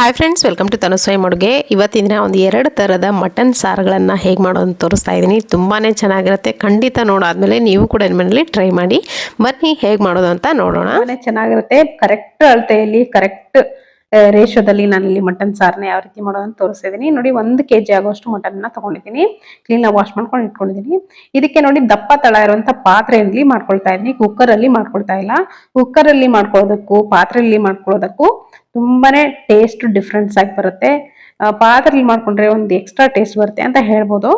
Hi friends welcome to ತನುಸಾಯಿ ಮಡುಗೆ ಇವತ್ತಿನ ದಿನ ಒಂದು ಎರಡು ಥರದ ಮಟನ್ ಸಾರುಗಳನ್ನು ಹೇಗೆ ಮಾಡೋದು ತೋರಿಸ್ತಾ ಇದ್ದೀನಿ. ತುಂಬಾ ಚೆನ್ನಾಗಿರುತ್ತೆ. ಖಂಡಿತ ನೋಡಾದ್ಮೇಲೆ ನೀವು ಕೂಡ ಮನೇಲಿ ಟ್ರೈ ಮಾಡಿ. ಬನ್ನಿ ಹೇಗೆ ಮಾಡೋದು ಅಂತ ನೋಡೋಣ. ಚೆನ್ನಾಗಿರುತ್ತೆ. ಕರೆಕ್ಟ್ ಅಳತೆಯಲ್ಲಿ ಕರೆಕ್ಟ್ ರೇಷೋದಲ್ಲಿ ನಾನು ಇಲ್ಲಿ ಮಟನ್ ಸಾರನ್ನ ಯಾವ ರೀತಿ ಮಾಡೋದನ್ನ ತೋರಿಸಿದ್ದೀನಿ ನೋಡಿ, ಒಂದು ಕೆ ಜಿ ಆಗೋಷ್ಟು ಮಟನ್ನ ತಗೊಂಡಿದ್ದೀನಿ ಕ್ಲೀನ್ ವಾಶ್ ಮಾಡ್ಕೊಂಡು ಇಟ್ಕೊಂಡಿದ್ದೀನಿ ಇದಕ್ಕೆ ನೋಡಿ, ದಪ್ಪ ತಳ ಇರುವಂತ ಪಾತ್ರೆಯಲ್ಲಿ ಮಾಡ್ಕೊಳ್ತಾ ಇದ್ದೀನಿ. ಕುಕ್ಕರ್ ಅಲ್ಲಿ ಮಾಡ್ಕೊಳ್ತಾ ಇಲ್ಲ. ಕುಕ್ಕರ್ ಅಲ್ಲಿ ಮಾಡ್ಕೊಳ್ಳೋದಕ್ಕೂ ಪಾತ್ರೆಯಲ್ಲಿ ಮಾಡ್ಕೊಳ್ಳೋದಕ್ಕೂ ತುಂಬಾನೇ ಟೇಸ್ಟ್ ಡಿಫ್ರೆನ್ಸ್ ಆಗಿ ಬರುತ್ತೆ. ಪಾತ್ರೆಯಲ್ಲಿ ಮಾಡ್ಕೊಂಡ್ರೆ ಒಂದು ಎಕ್ಸ್ಟ್ರಾ ಟೇಸ್ಟ್ ಬರುತ್ತೆ ಅಂತ ಹೇಳ್ಬೋದು.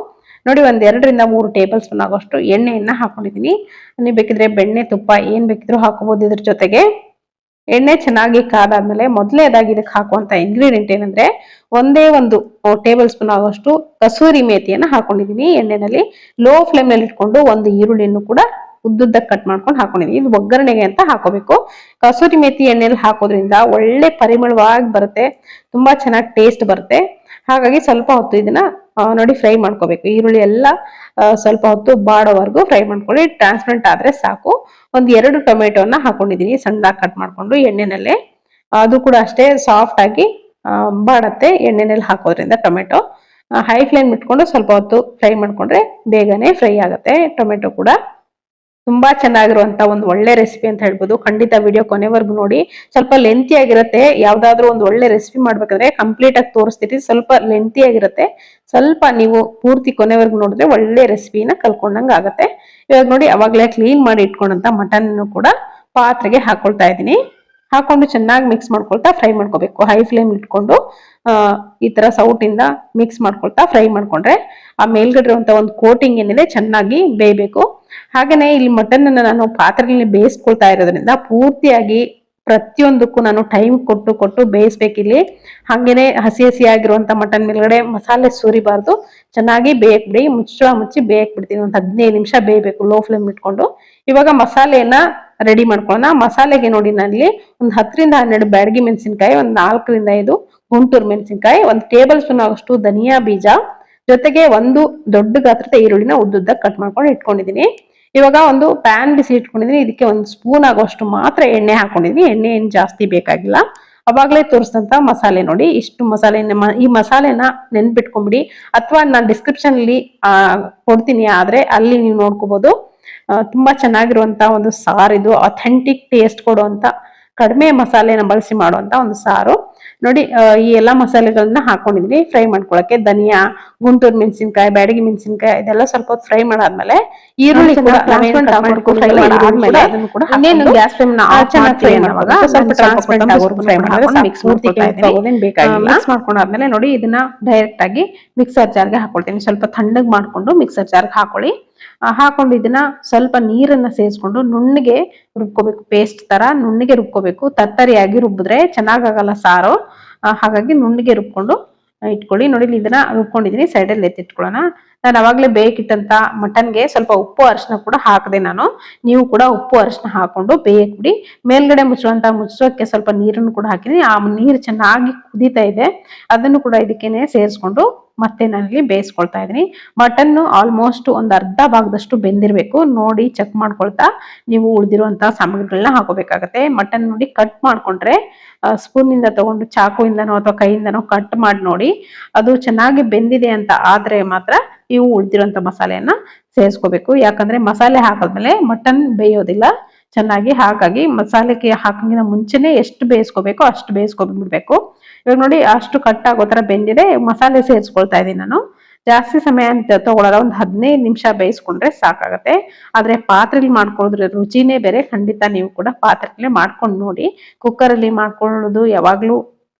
ನೋಡಿ, ಒಂದ್ ಎರಡರಿಂದ ಮೂರು ಟೇಬಲ್ ಸ್ಪೂನ್ ಆಗೋಷ್ಟು ಎಣ್ಣೆಯನ್ನ ಹಾಕೊಂಡಿದ್ದೀನಿ ನೀವು ಬೇಕಿದ್ರೆ ಬೆಣ್ಣೆ ತುಪ್ಪ ಏನ್ ಬೇಕಿದ್ರೂ ಹಾಕೋಬಹುದು ಇದ್ರ ಜೊತೆಗೆ. ಎಣ್ಣೆ ಚೆನ್ನಾಗಿ ಕಾದಾದ್ಮೇಲೆ ಮೊದಲೇದಾಗಿ ಇದಕ್ಕೆ ಹಾಕುವಂತ ಇಂಗ್ರೀಡಿಯೆಂಟ್ ಏನಂದ್ರೆ ಒಂದೇ ಒಂದು ಟೇಬಲ್ ಸ್ಪೂನ್ ಆಗುವಷ್ಟು ಕಸೂರಿ ಮೇಥಿಯನ್ನು ಹಾಕೊಂಡಿದೀನಿ. ಎಣ್ಣೆನಲ್ಲಿ ಲೋ ಫ್ಲೇಮ್ನಲ್ಲಿ ಇಟ್ಕೊಂಡು ಒಂದು ಈರುಳ್ಳಿಯನ್ನು ಕೂಡ ಉದ್ದುದ್ದ ಕಟ್ ಮಾಡ್ಕೊಂಡು ಹಾಕೊಂಡಿದೀನಿ. ಇದು ಒಗ್ಗರಣೆಗೆ ಅಂತ ಹಾಕೋಬೇಕು. ಕಸೂರಿ ಮೇತಿ ಎಣ್ಣೆಯಲ್ಲಿ ಹಾಕೋದ್ರಿಂದ ಒಳ್ಳೆ ಪರಿಮಳವಾಗಿ ಬರುತ್ತೆ. ತುಂಬಾ ಚೆನ್ನಾಗಿ ಟೇಸ್ಟ್ ಬರುತ್ತೆ. ಹಾಗಾಗಿ ಸ್ವಲ್ಪ ಹೊತ್ತು ಇದನ್ನ ನೋಡಿ ಫ್ರೈ ಮಾಡ್ಕೋಬೇಕು. ಈರುಳ್ಳಿ ಎಲ್ಲ ಸ್ವಲ್ಪ ಹೊತ್ತು ಬಾಡೋವರೆಗೂ ಫ್ರೈ ಮಾಡ್ಕೊಳ್ಳಿ. ಟ್ರಾನ್ಸ್ಪರೆಂಟ್ ಆದ್ರೆ ಸಾಕು. ಒಂದ್ ಎರಡು ಟೊಮೆಟೊನ ಹಾಕೊಂಡಿದೀನಿ, ಸಣ್ಣದಾಗಿ ಕಟ್ ಮಾಡ್ಕೊಂಡು ಎಣ್ಣೆನಲ್ಲೇ. ಅದು ಕೂಡ ಅಷ್ಟೇ ಸಾಫ್ಟ್ ಆಗಿ ಬಾಡತ್ತೆ ಎಣ್ಣೆನಲ್ಲಿ ಹಾಕೋದ್ರಿಂದ ಟೊಮೆಟೊ. ಹೈ ಫ್ಲೇಮ್ ಇಟ್ಕೊಂಡು ಸ್ವಲ್ಪ ಹೊತ್ತು ಫ್ರೈ ಮಾಡ್ಕೊಂಡ್ರೆ ಬೇಗನೆ ಫ್ರೈ ಆಗುತ್ತೆ. ಟೊಮೆಟೊ ಕೂಡ ತುಂಬಾ ಚೆನ್ನಾಗಿರುವಂತ ಒಂದು ಒಳ್ಳೆ ರೆಸಿಪಿ ಅಂತ ಹೇಳ್ಬೋದು. ಖಂಡಿತ ವಿಡಿಯೋ ಕೊನೆವರೆಗೂ ನೋಡಿ. ಸ್ವಲ್ಪ ಲೆಂತಿ ಆಗಿರುತ್ತೆ. ಯಾವ್ದಾದ್ರು ಒಂದು ಒಳ್ಳೆ ರೆಸಿಪಿ ಮಾಡ್ಬೇಕಾದ್ರೆ ಕಂಪ್ಲೀಟ್ ಆಗಿ ತೋರಿಸ್ತೀರಿ. ಸ್ವಲ್ಪ ಲೆಂತಿ ಆಗಿರುತ್ತೆ. ಸ್ವಲ್ಪ ನೀವು ಪೂರ್ತಿ ಕೊನೆವರೆಗೂ ನೋಡಿದ್ರೆ ಒಳ್ಳೆ ರೆಸಿಪಿನ ಕಲ್ಕೊಂಡಂಗೆ ಆಗುತ್ತೆ. ಇವಾಗ ನೋಡಿ, ಅವಾಗಲೇ ಕ್ಲೀನ್ ಮಾಡಿ ಇಟ್ಕೊಂಡಂತ ಮಟನ್ ಕೂಡ ಪಾತ್ರೆಗೆ ಹಾಕೊಳ್ತಾ ಇದ್ದೀನಿ. ಹಾಕೊಂಡು ಚೆನ್ನಾಗಿ ಮಿಕ್ಸ್ ಮಾಡ್ಕೊಳ್ತಾ ಫ್ರೈ ಮಾಡ್ಕೋಬೇಕು. ಹೈ ಫ್ಲೇಮ್ ಇಟ್ಕೊಂಡು ಈ ತರ ಸೌಟಿಂದ ಮಿಕ್ಸ್ ಮಾಡ್ಕೊಳ್ತಾ ಫ್ರೈ ಮಾಡ್ಕೊಂಡ್ರೆ ಆ ಮೇಲ್ಗಡೆ ಇರುವಂತ ಒಂದು ಕೋಟಿಂಗ್ ಏನಿದೆ ಚೆನ್ನಾಗಿ ಬೇಯಬೇಕು. ಹಾಗೇನೆ ಇಲ್ಲಿ ಮಟನ್ ಅನ್ನ ನಾನು ಪಾತ್ರೆಯಲ್ಲಿ ಬೇಯಿಸ್ಕೊಳ್ತಾ ಇರೋದ್ರಿಂದ ಪೂರ್ತಿಯಾಗಿ ಪ್ರತಿಯೊಂದಕ್ಕೂ ನಾನು ಟೈಮ್ ಕೊಟ್ಟು ಕೊಟ್ಟು ಬೇಯಿಸ್ಬೇಕಿಲ್ಲಿ ಹಾಗೇನೆ ಹಸಿ ಹಸಿ ಆಗಿರುವಂತ ಮಟನ್ ಮೇಲ್ಗಡೆ ಮಸಾಲೆ ಸುರಿಬಾರ್ದು. ಚೆನ್ನಾಗಿ ಬೇಯಕ್ ಬಿಡಿ ಮುಚ್ಚಳ ಮುಚ್ಚಿ ಬೇಯಕ್ ಬಿಡ್ತೀನಿ ಒಂದು ಹದಿನೈದು ನಿಮಿಷ ಬೇಯಬೇಕು ಲೋ ಫ್ಲೇಮ್ ಇಟ್ಕೊಂಡು. ಇವಾಗ ಮಸಾಲೆಯನ್ನ ರೆಡಿ ಮಾಡ್ಕೊಳ್ಳೋಣ. ಮಸಾಲೆಗೆ ನೋಡಿ ನಾನಿಲ್ಲಿ ಒಂದು ಹತ್ತರಿಂದ ಹನ್ನೆರಡು ಬ್ಯಾಡಗಿ ಮೆಣಸಿನ್ಕಾಯಿ, ಒಂದು ನಾಲ್ಕರಿಂದ ಐದು ಗುಂಟೂರು ಮೆಣಸಿನ್ಕಾಯಿ, ಒಂದು ಟೇಬಲ್ ಸ್ಪೂನ್ ಆಗೋಷ್ಟು ಧನಿಯಾ ಬೀಜ, ಜೊತೆಗೆ ಒಂದು ದೊಡ್ಡ ಗಾತ್ರದ ಈರುಳ್ಳಿನ ಉದ್ದುದ್ದ ಕಟ್ ಮಾಡ್ಕೊಂಡು ಇಟ್ಕೊಂಡಿದ್ದೀನಿ. ಇವಾಗ ಒಂದು ಪ್ಯಾನ್ ಬಿಸಿ ಇಟ್ಕೊಂಡಿದ್ದೀನಿ. ಇದಕ್ಕೆ ಒಂದು ಸ್ಪೂನ್ ಆಗೋಷ್ಟು ಮಾತ್ರ ಎಣ್ಣೆ ಹಾಕೊಂಡಿದ್ದೀನಿ. ಎಣ್ಣೆ ಏನು ಜಾಸ್ತಿ ಬೇಕಾಗಿಲ್ಲ. ಅವಾಗಲೇ ತೋರಿಸಿದಂತ ಮಸಾಲೆ ನೋಡಿ. ಇಷ್ಟು ಮಸಾಲೆ ಈ ಮಸಾಲೆನ ನೆನ್ಪಿಟ್ಕೊಂಬಿಡಿ. ಅಥವಾ ನಾನು ಡಿಸ್ಕ್ರಿಪ್ಷನ್ ಅಲ್ಲಿ ಕೊಡ್ತೀನಿ. ಆದ್ರೆ ಅಲ್ಲಿ ನೀವು ನೋಡ್ಕೋಬಹುದು ತುಂಬಾ ಚೆನ್ನಾಗಿರುವಂತ ಒಂದು ಸಾರು ಇದು ಅಥೆಂಟಿಕ್ ಟೇಸ್ಟ್ ಕೊಡುವಂತ ಕಡಿಮೆ ಮಸಾಲೆನ ಬಳಸಿ ಮಾಡುವಂತ ಒಂದು ಸಾರು. ನೋಡಿ ಈ ಎಲ್ಲಾ ಮಸಾಲೆಗಳನ್ನ ಹಾಕೊಂಡಿದ್ವಿ ಫ್ರೈ ಮಾಡ್ಕೊಳಕ್ಕೆ ಧನಿಯಾ ಗುಂಟೂರು ಮೆಣಸಿನ್ಕಾಯಿ ಬ್ಯಾಡಗಿ ಮೆಣಸಿನ್ಕಾಯಿ ಇದೆಲ್ಲ ಸ್ವಲ್ಪ ಹೊತ್ತು ಫ್ರೈ ಮಾಡಾದ್ಮೇಲೆ ಈರುಳ್ಳಿ ಕೂಡ ಗ್ಯಾಸ್ ಮಾಡ್ಕೊಂಡಾದ್ಮೇಲೆ ನೋಡಿ ಇದನ್ನ ಡೈರೆಕ್ಟ್ ಆಗಿ ಮಿಕ್ಸರ್ ಜಾರ್ಗೆ ಹಾಕೊಳ್ತೀನಿ. ಸ್ವಲ್ಪ ತಣ್ಣಗ್ ಮಾಡ್ಕೊಂಡು ಮಿಕ್ಸರ್ ಜಾರ್ಗೆ ಹಾಕೊಳ್ಳಿ. ಹಾಕೊಂಡು ಇದನ್ನ ಸ್ವಲ್ಪ ನೀರನ್ನ ಸೇರಿಸ್ಕೊಂಡು ನುಣ್ಣಗೆ ರುಬ್ಕೋಬೇಕು ಪೇಸ್ಟ್ ತರ ನುಣ್ಣಗೆ ರುಬ್ಕೋಬೇಕು. ತತ್ತರಿಯಾಗಿ ರುಬ್ಬಿದ್ರೆ ಚೆನ್ನಾಗಾಗಲ್ಲ ಸಾರು. ಹಾಗಾಗಿ ನುಣ್ಣಗೆ ರುಬ್ಕೊಂಡು ಇಟ್ಕೊಳ್ಳಿ. ನೋಡಿ ಇದನ್ನ ರುಬ್ಕೊಂಡಿದೀನಿ ಸೈಡಲ್ಲಿ ಎತ್ತಿಟ್ಕೊಳ್ಳೋಣ ನಾನು ಅವಾಗಲೇ ಬೇಕಿಟ್ಟಂತ ಮಟನ್ಗೆ ಸ್ವಲ್ಪ ಉಪ್ಪು ಅರಿಶಿನ ಕೂಡ ಹಾಕಿದೆ ನಾನು. ನೀವು ಕೂಡ ಉಪ್ಪು ಅರಿಶಿನ ಹಾಕೊಂಡು ಬೇಯಕ್ಬಿಡಿ ಮೇಲ್ಗಡೆ ಮುಚ್ಚುವಂತ ಮುಚ್ಚೋಕ್ಕೆ ಸ್ವಲ್ಪ ನೀರನ್ನು ಕೂಡ ಹಾಕಿದೀನಿ. ಆ ನೀರು ಚೆನ್ನಾಗಿ ಕುದೀತಾ ಇದೆ. ಅದನ್ನು ಕೂಡ ಇದಕ್ಕೇನೆ ಸೇರಿಸ್ಕೊಂಡು ಮತ್ತೆ ನಾನಿಲ್ಲಿ ಬೇಯಿಸ್ಕೊಳ್ತಾ ಇದ್ದೀನಿ. ಮಟನ್ ಆಲ್ಮೋಸ್ಟ್ ಒಂದು ಅರ್ಧ ಭಾಗದಷ್ಟು ಬೆಂದಿರ್ಬೇಕು. ನೋಡಿ ಚೆಕ್ ಮಾಡ್ಕೊಳ್ತಾ ನೀವು ಉಳಿದಿರುವಂತಹ ಸಾಮಗ್ರಿಗಳನ್ನ ಹಾಕೋಬೇಕಾಗತ್ತೆ. ಮಟನ್ ನೋಡಿ ಕಟ್ ಮಾಡ್ಕೊಂಡ್ರೆ ಸ್ಪೂನ್ ಇಂದ ತಗೊಂಡು ಚಾಕುಯಿಂದನೋ ಅಥವಾ ಕೈಯಿಂದನೋ ಕಟ್ ಮಾಡಿ ನೋಡಿ, ಅದು ಚೆನ್ನಾಗಿ ಬೆಂದಿದೆ ಅಂತ ಆದ್ರೆ ಮಾತ್ರ ನೀವು ಉಳಿದಿರುವಂತ ಮಸಾಲೆಯನ್ನ ಸೇರಿಸ್ಕೋಬೇಕು. ಯಾಕಂದ್ರೆ ಮಸಾಲೆ ಹಾಕಿದ್ಮೇಲೆ ಮಟನ್ ಬೇಯೋದಿಲ್ಲ. ಚೆನ್ನಾಗಿ ಹಾಗಾಗಿ ಮಸಾಲೆಗೆ ಹಾಕಂಗಿನ ಮುಂಚೆನೆ ಎಷ್ಟು ಬೇಯಿಸ್ಕೋಬೇಕು ಅಷ್ಟು ಬೇಯಿಸ್ಕೊಂಡ್ಬಿಡ್ಬೇಕು ಇವಾಗ ನೋಡಿ ಅಷ್ಟು ಕಟ್ ಆಗೋ ತರ ಬೆಂದಿದೆ, ಮಸಾಲೆ ಸೇರಿಸ್ಕೊಳ್ತಾ ಇದ್ದೀನಿ ನಾನು. ಜಾಸ್ತಿ ಸಮಯ ಅಂತ ತಗೊಳಲ್ಲ, ಒಂದು ಹದಿನೈದು ನಿಮಿಷ ಬೇಯಿಸ್ಕೊಂಡ್ರೆ ಸಾಕಾಗತ್ತೆ. ಆದ್ರೆ ಪಾತ್ರೆಲಿ ಮಾಡ್ಕೊಳ್ಳೋದ್ರ ರುಚಿನೇ ಬೇರೆ, ಖಂಡಿತ ನೀವು ಕೂಡ ಪಾತ್ರೆಲೇ ಮಾಡ್ಕೊಂಡು ನೋಡಿ. ಕುಕ್ಕರಲ್ಲಿ ಮಾಡ್ಕೊಳ್ಳೋದು ಯಾವಾಗಲೂ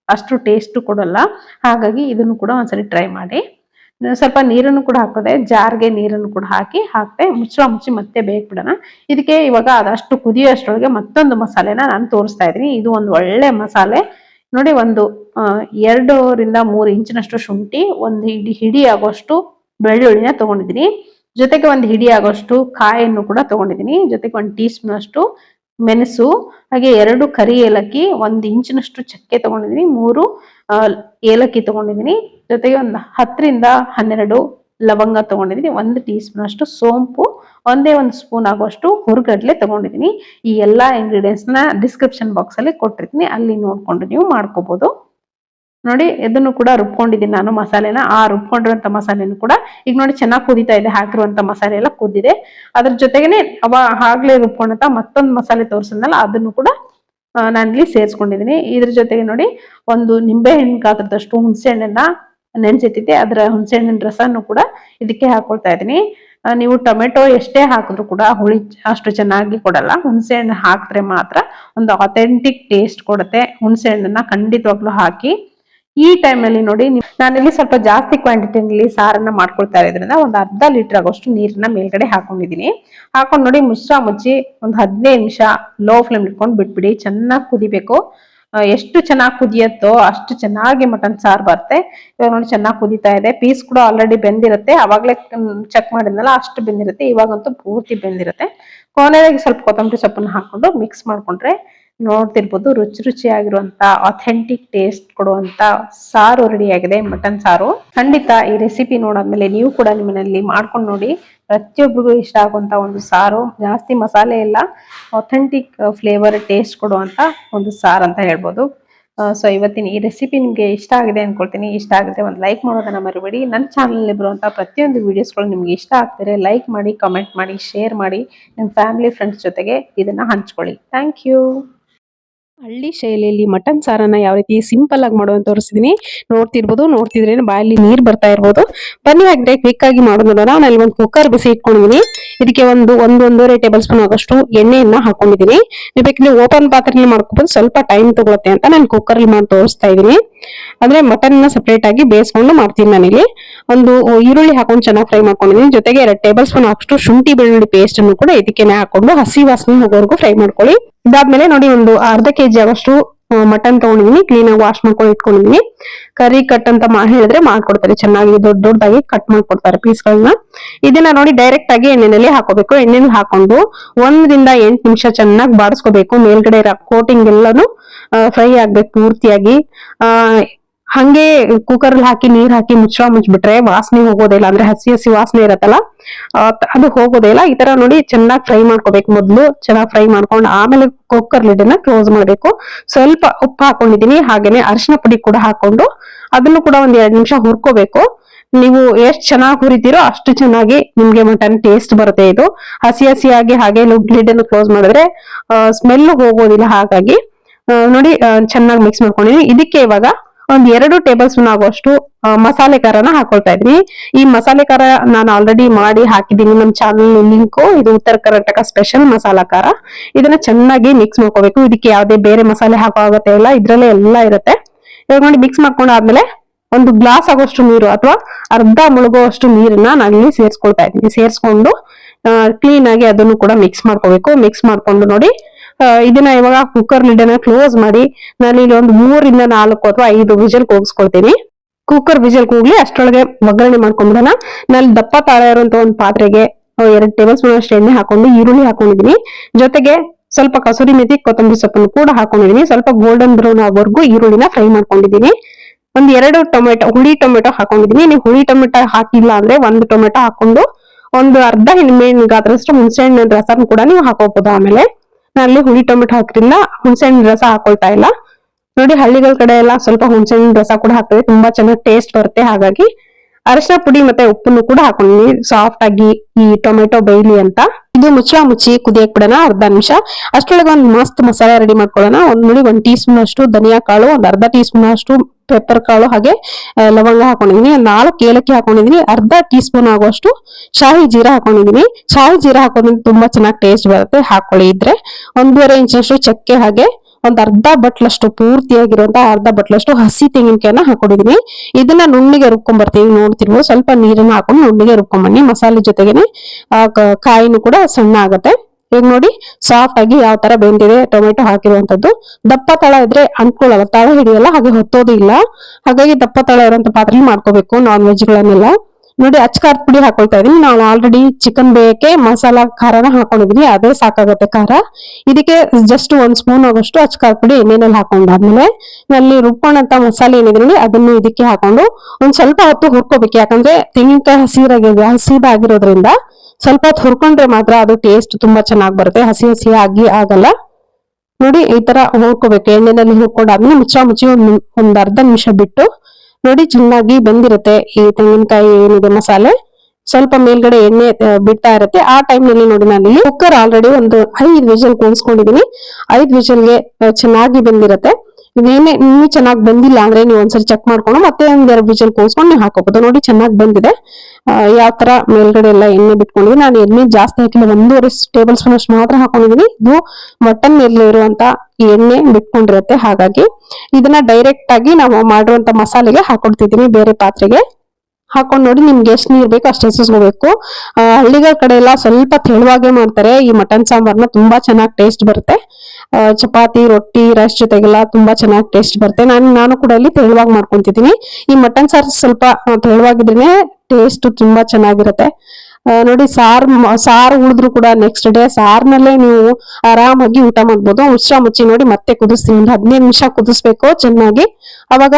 ಅಷ್ಟು ಟೇಸ್ಟ್ ಕೊಡಲ್ಲ. ಹಾಗಾಗಿ ಇದನ್ನು ಕೂಡ ಒಂದ್ಸರಿ ಟ್ರೈ ಮಾಡಿ. ಸ್ವಲ್ಪ ನೀರನ್ನು ಕೂಡ ಹಾಕೋದೆ, ಜಾರ್ಗೆ ನೀರನ್ನು ಕೂಡ ಹಾಕಿ ಹಾಕ್ತೆ ಮುಚ್ಚಳ ಮುಚ್ಚಿ ಮತ್ತೆ ಬೇಕ್ ಬಿಡೋಣ. ಇದಕ್ಕೆ ಇವಾಗ ಅದಷ್ಟು ಕುದಿಯೋಷ್ಟರೊಳಗೆ ಮತ್ತೊಂದು ಮಸಾಲೆನ ನಾನು ತೋರಿಸ್ತಾ ಇದ್ದೀನಿ. ಇದು ಒಂದು ಒಳ್ಳೆ ಮಸಾಲೆ. ನೋಡಿ ಒಂದು ಎರಡರಿಂದ ಮೂರು ಇಂಚಿನಷ್ಟು ಶುಂಠಿ, ಒಂದು ಹಿಡಿ ಹಿಡಿ ಆಗೋಷ್ಟು ಬೆಳ್ಳುಳ್ಳಿನ ತಗೊಂಡಿದ್ದೀನಿ. ಜೊತೆಗೆ ಒಂದು ಹಿಡಿ ಆಗೋಷ್ಟು ಕಾಯನ್ನು ಕೂಡ ತಗೊಂಡಿದ್ದೀನಿ. ಜೊತೆಗೆ ಒಂದು ಟೀ ಸ್ಪೂನ್ ಅಷ್ಟು ಮೆಣಸು, ಹಾಗೆ ಎರಡು ಕರಿ ಏಲಕ್ಕಿ, ಒಂದು ಇಂಚಿನಷ್ಟು ಚಕ್ಕೆ ತಗೊಂಡಿದ್ದೀನಿ, ಮೂರು ಏಲಕ್ಕಿ ತಗೊಂಡಿದ್ದೀನಿ. ಜೊತೆಗೆ ಒಂದು ಹತ್ತರಿಂದ ಹನ್ನೆರಡು ಲವಂಗ ತಗೊಂಡಿದ್ದೀನಿ, ಒಂದು ಟೀ ಸ್ಪೂನ್ ಅಷ್ಟು ಸೋಂಪು, ಒಂದೇ ಒಂದು ಸ್ಪೂನ್ ಆಗುವಷ್ಟು ಹುರ್ಗಡ್ಲೆ ತಗೊಂಡಿದ್ದೀನಿ. ಈ ಎಲ್ಲಾ ಇಂಗ್ರೀಡಿಯೆಂಟ್ಸ್ನ ಡಿಸ್ಕ್ರಿಪ್ಷನ್ ಬಾಕ್ಸ್ ಅಲ್ಲಿ ಕೊಟ್ಟಿರ್ತೀನಿ, ಅಲ್ಲಿ ನೋಡ್ಕೊಂಡು ನೀವು ಮಾಡ್ಕೋಬಹುದು ನೋಡಿ, ಇದನ್ನು ಕೂಡ ರುಬ್ಕೊಂಡಿದ್ದೀನಿ ನಾನು ಮಸಾಲೆನ. ಆ ರುಬ್ಕೊಂಡಿರುವಂತ ಮಸಾಲೆನೂ ಕೂಡ ಈಗ ನೋಡಿ ಚೆನ್ನಾಗಿ ಕುದೀತಾ ಇದೆ, ಹಾಕಿರುವಂತ ಮಸಾಲೆ ಎಲ್ಲ ಕುದ್ದಿದೆ ಅದ್ರ ಜೊತೆಗೇನೆ ಅವ ಆಗ್ಲೇ ರುಬ್ಕೊಂಡಂತ ಮತ್ತೊಂದು ಮಸಾಲೆ ತೋರಿಸಿದ್ನಲ್ಲ, ಅದನ್ನು ಕೂಡ ನಾನು ನಾನಿಲ್ಲಿ ಸೇರಿಸ್ಕೊಂಡಿದ್ದೀನಿ. ಇದ್ರ ಜೊತೆಗೆ ನೋಡಿ, ಒಂದು ನಿಂಬೆ ಹಣ್ಣು ಗಾತ್ರದಷ್ಟು ಹುಣಸೆ ಹಣ್ಣನ್ನ ನೆನ್ಸಿಟ್ಟಿದ್ದೆ. ಅದರ ಹುಣಸೆ ಹಣ್ಣಿನ ರಸನು ಕೂಡ ಇದಕ್ಕೆ ಹಾಕೊಳ್ತಾ ಇದ್ದೀನಿ. ನೀವು ಟೊಮೆಟೊ ಎಷ್ಟೇ ಹಾಕಿದ್ರು ಕೂಡ ಹುಳಿ ಅಷ್ಟು ಚೆನ್ನಾಗಿ ಕೊಡಲ್ಲ. ಹುಣಸೆಹಣ್ಣು ಹಾಕಿದ್ರೆ ಮಾತ್ರ ಒಂದು ಅಥೆಂಟಿಕ್ ಟೇಸ್ಟ್ ಕೊಡುತ್ತೆ. ಹುಣಸೆ ಹಣ್ಣನ್ನ ಖಂಡಿತವಾಗ್ಲೂ ಹಾಕಿ ಈ ಟೈಮಲ್ಲಿ ನೋಡಿ ನೀವು- ನಾನಿಲ್ಲಿ ಸ್ವಲ್ಪ ಜಾಸ್ತಿ ಕ್ವಾಂಟಿಟಿಯಲ್ಲಿ ಸಾರನ್ನ ಮಾಡ್ಕೊಳ್ತಾ ಇರೋದ್ರಿಂದ ಒಂದು ಅರ್ಧ ಲೀಟರ್ ಆಗೋಷ್ಟು ನೀರನ್ನ ಮೇಲ್ಗಡೆ ಹಾಕೊಂಡಿದೀನಿ ಹಾಕೊಂಡು ನೋಡಿ ಮುಚ್ಚ ಮುಚ್ಚಿ ಒಂದು ಹದಿನೈದು ನಿಮಿಷ ಲೋ ಫ್ಲೇಮ್ ಇಟ್ಕೊಂಡು ಬಿಟ್ಬಿಡಿ, ಚೆನ್ನಾಗಿ ಕುದಿಬೇಕು. ಎಷ್ಟು ಚೆನ್ನಾಗಿ ಕುದಿಯತ್ತೋ ಅಷ್ಟು ಚೆನ್ನಾಗಿ ಮಟನ್ ಸಾರು ಬರುತ್ತೆ. ಇವಾಗ ನೋಡಿ ಚೆನ್ನಾಗಿ ಕುದಿತಾ ಇದೆ. ಪೀಸ್ ಕೂಡ ಆಲ್ರೆಡಿ ಬೆಂದಿರುತ್ತೆ. ಅವಾಗಲೇ ಚೆಕ್ ಮಾಡಿದ್ನಲ್ಲ, ಅಷ್ಟು ಬೆಂದಿರುತ್ತೆ. ಇವಾಗಂತೂ ಪೂರ್ತಿ ಬೆಂದಿರುತ್ತೆ. ಕೊನೆಯಾಗಿ ಸ್ವಲ್ಪ ಕೊತ್ತಂಬರಿ ಸೊಪ್ಪನ್ನ ಹಾಕೊಂಡು ಮಿಕ್ಸ್ ಮಾಡ್ಕೊಂಡ್ರೆ ನೋಡ್ತಿರ್ಬೋದು ರುಚಿ ರುಚಿಯಾಗಿರುವಂತ ಅಥೆಂಟಿಕ್ ಟೇಸ್ಟ್ ಕೊಡುವಂತ ಸಾರು ರೆಡಿ ಆಗಿದೆ ಮಟನ್ ಸಾರು. ಖಂಡಿತ ಈ ರೆಸಿಪಿ ನೋಡಾದ್ಮೇಲೆ ನೀವು ಕೂಡ ನಿಮ್ಮನಲ್ಲಿ ಮಾಡ್ಕೊಂಡು ನೋಡಿ. ಪ್ರತಿಯೊಬ್ಬರಿಗೂ ಇಷ್ಟ ಆಗುವಂತ ಒಂದು ಸಾರು. ಜಾಸ್ತಿ ಮಸಾಲೆ ಇಲ್ಲ. ಅಥೆಂಟಿಕ್ ಫ್ಲೇವರ್ ಟೇಸ್ಟ್ ಕೊಡುವಂತ ಒಂದು ಸಾರು ಅಂತ ಹೇಳ್ಬೋದು. ಸೊ ಇವತ್ತಿನ ಈ ರೆಸಿಪಿ ನಿಮಗೆ ಇಷ್ಟ ಆಗಿದೆ ಅನ್ಕೊಳ್ತೀನಿ. ಇಷ್ಟ ಆಗಿದೆ ಒಂದು ಲೈಕ್ ಮಾಡೋದನ್ನ ಮರಿಬೇಡಿ. ನನ್ನ ಚಾನಲ್ ಬರುವಂಥ ಪ್ರತಿಯೊಂದು ವಿಡಿಯೋಸ್ಗಳು ನಿಮ್ಗೆ ಇಷ್ಟ ಆಗ್ತಾರೆ ಲೈಕ್ ಮಾಡಿ ಕಮೆಂಟ್ ಮಾಡಿ ಶೇರ್ ಮಾಡಿ. ನಿಮ್ಮ ಫ್ಯಾಮಿಲಿ ಫ್ರೆಂಡ್ಸ್ ಜೊತೆಗೆ ಇದನ್ನ ಹಂಚ್ಕೊಳ್ಳಿ. ಥ್ಯಾಂಕ್ ಯು ಹಳ್ಳಿ ಶೈಲಿಯಲ್ಲಿ ಮಟನ್ ಸಾರನ್ನ ಯಾವ ರೀತಿ ಸಿಂಪಲ್ ಆಗಿ ಮಾಡೋದು ತೋರಿಸಿದೀನಿ. ನೋಡ್ತಿರ್ಬೋದು, ನೋಡ್ತಿದ್ರೆ ಬಾಯಲ್ಲಿ ನೀರು ಬರ್ತಾ ಇರ್ಬೋದು. ಬನ್ನಿ ಹಾಕಿದ್ರೆ ಕ್ವಿಕ್ ಆಗಿ ಮಾಡೋದು ನೋಡೋಣ. ನಾನು ಇಲ್ಲಿ ಒಂದು ಕುಕ್ಕರ್ ಬಿಸಿ ಇಟ್ಕೊಂಡಿದ್ದೀನಿ ಇದಕ್ಕೆ ಒಂದು ಒಂದು ಒಂದೂವರೆ ಟೇಬಲ್ ಸ್ಪೂನ್ ಆಗೋಷ್ಟು ಎಣ್ಣೆಯನ್ನ ಹಾಕೊಂಡಿದ್ದೀನಿ ನೀವು ಬೇಕಿದ್ರೆ ಓಪನ್ ಪಾತ್ರೆಯಲ್ಲಿ ಮಾಡ್ಕೋಬೋದು. ಸ್ವಲ್ಪ ಟೈಮ್ ತಗೊಳುತ್ತೆ ಅಂತ ನಾನು ಕುಕ್ಕರ್ ಅಲ್ಲಿ ಮಾಡಿ ತೋರಿಸ್ತಾ ಇದೀನಿ. ಅಂದ್ರೆ ಮಟನ್ನ ಸಪ್ರೇಟ್ ಆಗಿ ಬೇಯಿಸ್ಕೊಂಡು ಮಾಡ್ತೀನಿ ನಾನಿಲ್ಲಿ ಒಂದು ಈರುಳ್ಳಿ ಹಾಕೊಂಡು ಚೆನ್ನಾಗಿ ಫ್ರೈ ಮಾಡ್ಕೊಂಡಿದ್ದೀನಿ ಜೊತೆಗೆ ಎರಡು ಟೇಬಲ್ ಸ್ಪೂನ್ ಹಾಕಷ್ಟು ಶುಂಠಿ ಬೆಳ್ಳುಳ್ಳಿ ಪೇಸ್ಟ್ ಅನ್ನು ಕೂಡ ಇದಕ್ಕೆ ಹಾಕೊಂಡು ಹಸಿ ವಾಸನೆ ಹೋಗೋವರೆಗೂ ಫ್ರೈ ಮಾಡ್ಕೊಳ್ಳಿ. ಇದಾದ್ಮೇಲೆ ನೋಡಿ ಒಂದು ಅರ್ಧ ಕೆಜಿ ಆಗೋಷ್ಟು ಮಟನ್ ತಗೊಂಡಿದೀನಿ. ಕ್ಲೀನ್ ಆಗಿ ವಾಶ್ ಮಾಡ್ಕೊಂಡು ಇಟ್ಕೊಂಡಿದೀನಿ. ಕರಿ ಕಟ್ ಅಂತ ಹೇಳಿದ್ರೆ ಮಾಡ್ಕೊಡ್ತಾರೆ. ಚೆನ್ನಾಗಿ ದೊಡ್ಡ ದೊಡ್ಡದಾಗಿ ಕಟ್ ಮಾಡ್ಕೊಡ್ತಾರೆ ಪೀಸ್ಗಳನ್ನ ಇದನ್ನ ನೋಡಿ ಡೈರೆಕ್ಟ್ ಆಗಿ ಎಣ್ಣೆನಲ್ಲಿ ಹಾಕೋಬೇಕು. ಎಣ್ಣೆನಲ್ಲಿ ಹಾಕೊಂಡು ಒಂದರಿಂದ ಎಂಟು ನಿಮಿಷ ಚೆನ್ನಾಗಿ ಬಾಡಿಸ್ಕೋಬೇಕು. ಮೇಲ್ಗಡೆ ಕೋಟಿಂಗ್ ಎಲ್ಲಾನು ಫ್ರೈ ಆಗ್ಬೇಕು, ಪೂರ್ತಿಯಾಗಿ. ಹಂಗೆ ಕುಕ್ಕರ್ ಹಾಕಿ ನೀರ್ ಹಾಕಿ ಮುಚ್ಚಳ ಮುಚ್ಚಿಬಿಟ್ರೆ ವಾಸನೆ ಹೋಗೋದಿಲ್ಲ ಅಂದ್ರೆ ಹಸಿ ಹಸಿ ವಾಸನೆ ಇರತ್ತಲ್ಲ? ಅದು ಹೋಗೋದೇ ಇಲ್ಲ. ಈ ತರ ನೋಡಿ ಚೆನ್ನಾಗಿ ಫ್ರೈ ಮಾಡ್ಕೋಬೇಕು ಮೊದಲು. ಚೆನ್ನಾಗಿ ಫ್ರೈ ಮಾಡ್ಕೊಂಡು ಆಮೇಲೆ ಕುಕ್ಕರ್ ಲಿಡ್ ಕ್ಲೋಸ್ ಮಾಡ್ಬೇಕು. ಸ್ವಲ್ಪ ಉಪ್ಪು ಹಾಕೊಂಡಿದೀನಿ. ಹಾಗೇನೆ ಅರಿಶಿನ ಪುಡಿ ಕೂಡ ಹಾಕೊಂಡು ಅದನ್ನು ಕೂಡ ಒಂದ್ ಎರಡ್ ನಿಮಿಷ ಹುರ್ಕೋಬೇಕು. ನೀವು ಎಷ್ಟು ಚೆನ್ನಾಗಿ ಹುರಿತೀರೋ ಅಷ್ಟು ಚೆನ್ನಾಗಿ ನಿಮ್ಗೆ ಮಟನ್ ಟೇಸ್ಟ್ ಬರುತ್ತೆ ಇದು. ಹಸಿ ಹಸಿಯಾಗಿ ಹಾಗೆ ಲಿಡ್ ಅನ್ನು ಕ್ಲೋಸ್ ಮಾಡಿದ್ರೆ ಸ್ಮೆಲ್ ಹೋಗೋದಿಲ್ಲ ಹಾಗಾಗಿ. ನೋಡಿ ಚೆನ್ನಾಗಿ ಮಿಕ್ಸ್ ಮಾಡ್ಕೊಂಡಿದೀನಿ. ಇದಕ್ಕೆ ಇವಾಗ ಒಂದ್ ಎರಡು ಟೇಬಲ್ ಸ್ಪೂನ್ ಆಗುವಷ್ಟು ಮಸಾಲೆ ಖಾರನ ಹಾಕೊಳ್ತಾ ಇದೀನಿ ಈ ಮಸಾಲೆ ಖಾರ ನಾನು ಆಲ್ರೆಡಿ ಮಾಡಿ ಹಾಕಿದ್ದೀನಿ. ನಮ್ಮ ಚಾನಲ್ ಲಿಂಕು ಇದು ಉತ್ತರ ಕರ್ನಾಟಕ ಸ್ಪೆಷಲ್ ಮಸಾಲಾ ಖಾರ. ಇದನ್ನ ಚೆನ್ನಾಗಿ ಮಿಕ್ಸ್ ಮಾಡ್ಕೋಬೇಕು. ಇದಕ್ಕೆ ಯಾವುದೇ ಬೇರೆ ಮಸಾಲೆ ಹಾಕೋ ಅಗತ್ಯ ಇಲ್ಲ, ಇದ್ರಲ್ಲೇ ಎಲ್ಲ ಇರುತ್ತೆ. ಇವಾಗ ನೋಡಿ ಮಿಕ್ಸ್ ಮಾಡ್ಕೊಂಡಾದ್ಮೇಲೆ ಒಂದು ಗ್ಲಾಸ್ ಆಗೋಷ್ಟು ನೀರು ಅಥವಾ ಅರ್ಧ ಮುಳುಗುವಷ್ಟು ನೀರನ್ನ ನಾನಿಲ್ಲಿ ಸೇರಿಸ್ಕೊಳ್ತಾ ಇದ್ದೀನಿ ಸೇರಿಸ್ಕೊಂಡು ಕ್ಲೀನ್ ಆಗಿ ಅದನ್ನು ಕೂಡ ಮಿಕ್ಸ್ ಮಾಡ್ಕೋಬೇಕು. ಮಿಕ್ಸ್ ಮಾಡ್ಕೊಂಡು ನೋಡಿ ಇದನ್ನ ಇವಾಗ ಕುಕ್ಕರ್ ಲಿಡನ್ನ ಕ್ಲೋಸ್ ಮಾಡಿ ನಾನು ಇಲ್ಲಿ ಒಂದು ಮೂರಿಂದ ನಾಲ್ಕು ಅಥವಾ ಐದು ವಿಜಲ್ ಕೂಗಿಸ್ಕೊಳ್ತೀನಿ. ಕುಕ್ಕರ್ ವಿಜಲ್ ಕೂಗ್ಲಿ ಅಷ್ಟರೊಳಗೆ ಒಗ್ಗರಣೆ ಮಾಡ್ಕೊಂಡ್ಬಿಡೋಣ ನಾನು ದಪ್ಪ ತಾಳ ಇರುವಂತ ಒಂದು ಪಾತ್ರೆಗೆ ಎರಡು ಟೇಬಲ್ ಸ್ಪೂನ್ ಅಷ್ಟು ಎಣ್ಣೆ ಹಾಕೊಂಡು, ಈರುಳ್ಳಿ ಹಾಕೊಂಡಿದೀನಿ. ಜೊತೆಗೆ ಸ್ವಲ್ಪ ಕಸೂರಿ ಮೆತಿ, ಕೊತ್ತಂಬರಿ ಸೊಪ್ಪನ್ನು ಕೂಡ ಹಾಕೊಂಡಿದೀನಿ. ಸ್ವಲ್ಪ ಗೋಲ್ಡನ್ ಬ್ರೌನ್ ಆಗೋವರೆಗೂ ಈರುಳ್ಳಿನ ಫ್ರೈ ಮಾಡ್ಕೊಂಡಿದೀನಿ. ಒಂದ್ ಎರಡು ಟೊಮೆಟೊ, ಹುಳಿ ಟೊಮೆಟೊ ಹಾಕೊಂಡಿದೀನಿ. ನೀವು ಹುಳಿ ಟೊಮೆಟೊ ಹಾಕಿಲ್ಲ ಅಂದ್ರೆ ಒಂದು ಟೊಮೆಟೊ ಹಾಕೊಂಡು, ಒಂದು ಅರ್ಧ ನಿಂಬೆಹಣ್ಣು ಗಾತ್ರ ಹುಣಸೆ ಹಣ್ಣಿನ ರಸನ್ ಕೂಡ ನೀವು ಹಾಕೋಬಹುದು ಆಮೇಲೆ. ನಾನು ಅಲ್ಲಿ ಹುಳಿ ಟೊಮೆಟೊ ಹಾಕಿದ್ರಿಂದ ಹುಣಸೆ ಹಣ್ಣಿನ ರಸ ಹಾಕೊಳ್ತಾ ಇಲ್ಲ. ನೋಡಿ ಹಳ್ಳಿಗಳ ಕಡೆ ಎಲ್ಲ ಸ್ವಲ್ಪ ಹುಣಸೆ ಹಣ್ಣಿನ ರಸ ಕೂಡ ಹಾಕ್ತದೆ ತುಂಬಾ ಚೆನ್ನಾಗಿ ಟೇಸ್ಟ್ ಬರುತ್ತೆ. ಹಾಗಾಗಿ ಅರಶಿನ ಪುಡಿ ಮತ್ತೆ ಉಪ್ಪನ್ನು ಕೂಡ ಹಾಕೊಂಡಿನಿ ಸಾಫ್ಟ್ ಆಗಿ ಈ ಟೊಮೆಟೊ ಬೇಯಲಿ ಅಂತ. ಇದು ಮುಚ್ಚ ಮುಚ್ಚಿ ಕುದಿಯಕ್ ಬಿಡೋಣ, ಅರ್ಧ ನಿಮಿಷ. ಅಷ್ಟರೊಳಗೆ ಒಂದು ಮಸ್ತ್ ಮಸಾಲೆ ರೆಡಿ ಮಾಡ್ಕೊಳ್ಳೋಣ. ಒಂದ್ ನೋಡಿ ಒಂದ್ ಟೀ ಸ್ಪೂನ್ ಅಷ್ಟು ಧನಿಯಾ ಕಾಳು, ಒಂದ್ ಅರ್ಧ ಟೀ ಸ್ಪೂನ್ ಅಷ್ಟು ಪೆಪ್ಪರ್ ಕಾಳು, ಹಾಗೆ ಲವಂಗ ಹಾಕೊಂಡಿದೀನಿ. ಒಂದ್ ನಾಲ್ಕು ಏಲಕ್ಕಿ ಹಾಕೊಂಡಿದೀನಿ. ಅರ್ಧ ಟೀ ಸ್ಪೂನ್ ಆಗುವಷ್ಟು ಶಾಹಿ ಜೀರಾ ಹಾಕೊಂಡಿದೀನಿ. ಶಾಹಿ ಜೀರಾ ಹಾಕೋದ್ರಿಂದ ತುಂಬಾ ಚೆನ್ನಾಗಿ ಟೇಸ್ಟ್ ಬರುತ್ತೆ. ಹಾಕೊಳ್ಳಿ ಇದ್ರೆ. ಒಂದೂವರೆ ಇಂಚಷ್ಟು ಚಕ್ಕೆ ಹಾಗೆ ಒಂದ್ ಅರ್ಧ ಬಟ್ಲಷ್ಟು ಪೂರ್ತಿಯಾಗಿರುವಂತ ಅರ್ಧ ಬಟ್ಲಷ್ಟು ಹಸಿ ತೆಂಗಿನಕಾಯಿನ ಹಾಕೊಂಡಿದೀನಿ. ಇದನ್ನ ನುಣ್ಣಿಗೆ ರುಬ್ಕೊಂಡ್ ಬರ್ತೀವಿ ನೋಡ್ತಿರ್ಬೋದು, ಸ್ವಲ್ಪ ನೀರನ್ನ ಹಾಕೊಂಡು ನುಣ್ಣಿಗೆ ರುಬ್ಕೊಂಡ್ ಬನ್ನಿ ಮಸಾಲೆ ಜೊತೆಗೇನೆ ಕಾಯಿನೂ ಕೂಡ ಸಣ್ಣ ಆಗತ್ತೆ. ಈಗ ನೋಡಿ ಸಾಫ್ಟ್ ಆಗಿ ಯಾವ ತರ ಬೆಂದಿದೆ ಟೊಮೆಟೊ ಹಾಕಿರುವಂತದ್ದು ದಪ್ಪ ತಳ ಇದ್ರೆ ಅಂಟ್ಕೊಳ್ಳಲ್ಲ, ತಳ ಹಿಡಿಯಲ್ಲ, ಹಾಗೆ ಹೊತ್ತೋದು ಇಲ್ಲ. ಹಾಗಾಗಿ ದಪ್ಪ ತಳ ಇರುವಂತ ಪಾತ್ರೆ ಮಾಡ್ಕೋಬೇಕು ನಾನ್ ವೆಜ್ ಗಳನ್ನೆಲ್ಲ. ನೋಡಿ ಅಚ್ ಖಾರದ ಪುಡಿ ಹಾಕೊಳ್ತಾ ಇದೀನಿ. ನಾನು ಆಲ್ರೆಡಿ ಚಿಕನ್ ಬೇಯಕ್ಕೆ ಮಸಾಲಾ ಖಾರನ ಹಾಕೊಂಡಿದೀನಿ. ಅದೇ ಸಾಕಾಗುತ್ತೆ ಖಾರ. ಇದಕ್ಕೆ ಜಸ್ಟ್ ಒಂದ್ ಸ್ಪೂನ್ ಆಗೋಷ್ಟು ಅಚ್ ಖಾರದ ಪುಡಿ ಎಣ್ಣೆನಲ್ಲಿ ಹಾಕೊಂಡಾದ್ಮೇಲೆ ಅಲ್ಲಿ ರುಬ್ಕೊಂಡಂತ ಮಸಾಲೆ ಏನಿದ್ರಲ್ಲಿ ಅದನ್ನು ಇದಕ್ಕೆ ಹಾಕೊಂಡು ಒಂದ್ ಸ್ವಲ್ಪ ಹೊತ್ತು ಹುರ್ಕೋಬೇಕು. ಯಾಕಂದ್ರೆ ತೆಂಗಿನಕಾಯಿ ಹಸಿರಾಗಿದೆ ಹಸಿದಾಗಿರೋದ್ರಿಂದ ಸ್ವಲ್ಪ ಹೊತ್ತು ಹುರ್ಕೊಂಡ್ರೆ ಮಾತ್ರ ಅದು ಟೇಸ್ಟ್ ತುಂಬಾ ಚೆನ್ನಾಗಿ ಬರುತ್ತೆ. ಹಸಿ ಹಸಿ ಆಗಿ ಆಗಲ್ಲ. ನೋಡಿ ಈ ತರ ಹುರ್ಕೋಬೇಕು. ಎಣ್ಣೆನಲ್ಲಿ ಹುರ್ಕೊಂಡಾದ್ಮೇಲೆ ಮುಚ್ಚ ಮುಚ್ಚಿ ಒಂದ್ ಒಂದ್ ಅರ್ಧ ನಿಮಿಷ ಬಿಟ್ಟು ನೋಡಿ ಚೆನ್ನಾಗಿ ಬೆಂದಿರುತ್ತೆ ಈ ತೆಂಗಿನಕಾಯಿ ಏನಿದೆ ಮಸಾಲೆ. ಸ್ವಲ್ಪ ಮೇಲ್ಗಡೆ ಎಣ್ಣೆ ಬಿಡ್ತಾ ಇರುತ್ತೆ. ಆ ಟೈಮ್ನಲ್ಲಿ ನೋಡಿ ನಾನು ಇಲ್ಲಿ ಕುಕ್ಕರ್ ಆಲ್ರೆಡಿ ಒಂದು ಐದು ವಿಷಲ್ ಕೂರಿಸ್ಕೊಂಡಿದೀನಿ. ಐದ್ ವಿಷಲ್ಗೆ ಚೆನ್ನಾಗಿ ಬೆಂದಿರುತ್ತೆ. ಇದೇನೆ ಇನ್ನೂ ಚೆನ್ನಾಗಿ ಬಂದಿಲ್ಲ ಅಂದ್ರೆ ನೀವು ಒಂದ್ಸರಿ ಚೆಕ್ ಮಾಡ್ಕೊಂಡು ಮತ್ತೆ ಒಂದೆರಡು ಬೀಜಲ್ ಕೋಸ್ಕೊಂಡು ನೀವು ಹಾಕೋಬಹುದು. ನೋಡಿ ಚೆನ್ನಾಗಿ ಬಂದಿದೆ. ಯಾವ ತರ ಮೇಲ್ಗಡೆ ಎಲ್ಲ ಎಣ್ಣೆ ಬಿಟ್ಕೊಂಡಿದ್ದೀನಿ ನಾನು ಎಣ್ಣೆ ಜಾಸ್ತಿ ಹಾಕಿಲ್ಲ, ಒಂದೂವರೆ ಟೇಬಲ್ ಸ್ಪೂನ್ ಅಷ್ಟು ಮಾತ್ರ ಹಾಕೊಂಡಿದ್ದೀನಿ ಇದು ಮಟನ್ ಮೇಲೆ ಇರುವಂತ ಎಣ್ಣೆ ಬಿಟ್ಕೊಂಡಿರುತ್ತೆ. ಹಾಗಾಗಿ ಇದನ್ನ ಡೈರೆಕ್ಟ್ ಆಗಿ ನಾವು ಮಾಡಿರುವಂತ ಮಸಾಲೆಗೆ ಹಾಕೊಡ್ತಿದ್ದೀನಿ ಬೇರೆ ಪಾತ್ರೆಗೆ. ಹಾಕೊಂಡ್ ನೋಡಿ ನಿಮ್ಗೆ ಎಷ್ಟು ನೀರು ಬೇಕು ಅಷ್ಟು ಹೆಸಸ್ಕೋಬೇಕು ಹಳ್ಳಿಗಳ ಕಡೆ ಎಲ್ಲ ಸ್ವಲ್ಪ ತೆಳುವಾಗೆ ಮಾಡ್ತಾರೆ. ಈ ಮಟನ್ ಸಾಂಬಾರ್ನ ತುಂಬಾ ಚೆನ್ನಾಗಿ ಟೇಸ್ಟ್ ಬರುತ್ತೆ. ಚಪಾತಿ, ರೊಟ್ಟಿ, ರೈಸ್ ಜೊತೆಗೆಲ್ಲ ತುಂಬಾ ಚೆನ್ನಾಗಿ ಟೇಸ್ಟ್ ಬರುತ್ತೆ. ನಾನು ನಾನು ಕೂಡ ಇಲ್ಲಿ ತೆಳುವಾಗಿ ಮಾಡ್ಕೊಂತಿದ್ದೀನಿ. ಈ ಮಟನ್ ಸಾರು ಸ್ವಲ್ಪ ತೆಳುವಾಗಿದ್ರೇನೆ ಟೇಸ್ಟ್ ತುಂಬಾ ಚೆನ್ನಾಗಿರುತ್ತೆ. ನೋಡಿ ಸಾರ್ ಸಾರ್ ಉಳಿದ್ರು ಕೂಡ ನೆಕ್ಸ್ಟ್ ಡೇ ಸಾರ್ನಲ್ಲೇ ನೀವು ಆರಾಮಾಗಿ ಊಟ ಮಾಡ್ಬೋದು. ಮುಚ್ಚ ಮುಚ್ಚಿ ನೋಡಿ ಮತ್ತೆ ಕುದಿಸ್ತೀನಿ. ಒಂದು ಹದಿನೈದು ನಿಮಿಷ ಕುದಿಸ್ಬೇಕು ಚೆನ್ನಾಗಿ. ಅವಾಗ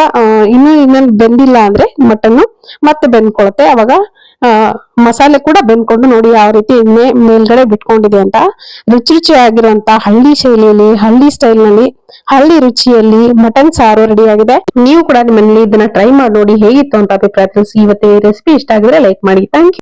ಇನ್ನೂ ಇನ್ನೇನು ಬೆಂದಿಲ್ಲ ಅಂದ್ರೆ ಮಟನ್ ಮತ್ತೆ ಬೆಂದ್ಕೊಳತ್ತೆ. ಅವಾಗ ಮಸಾಲೆ ಕೂಡ ಬೆಂದ್ಕೊಂಡು ನೋಡಿ ಯಾವ ರೀತಿ ಮೇಲ್ಗಡೆ ಬಿಟ್ಕೊಂಡಿದೆ ಅಂತ. ರುಚಿ ರುಚಿಯಾಗಿರುವಂತ ಹಳ್ಳಿ ಶೈಲಿಯಲ್ಲಿ, ಹಳ್ಳಿ ಸ್ಟೈಲ್ನಲ್ಲಿ ಹಳ್ಳಿ ರುಚಿಯಲ್ಲಿ ಮಟನ್ ಸಾರು ರೆಡಿ ಆಗಿದೆ ನೀವು ಕೂಡ ನಿಮ್ಮಲ್ಲಿ ಇದನ್ನ ಟ್ರೈ ಮಾಡಿ ನೋಡಿ ಹೇಗಿತ್ತು ಅಂತ ಅಭಿಪ್ರಾಯ ತಿಳಿಸಿ ಇವತ್ತೇ ರೆಸಿಪಿ ಇಷ್ಟ ಆಗಿದ್ರೆ ಲೈಕ್ ಮಾಡಿ. Thank you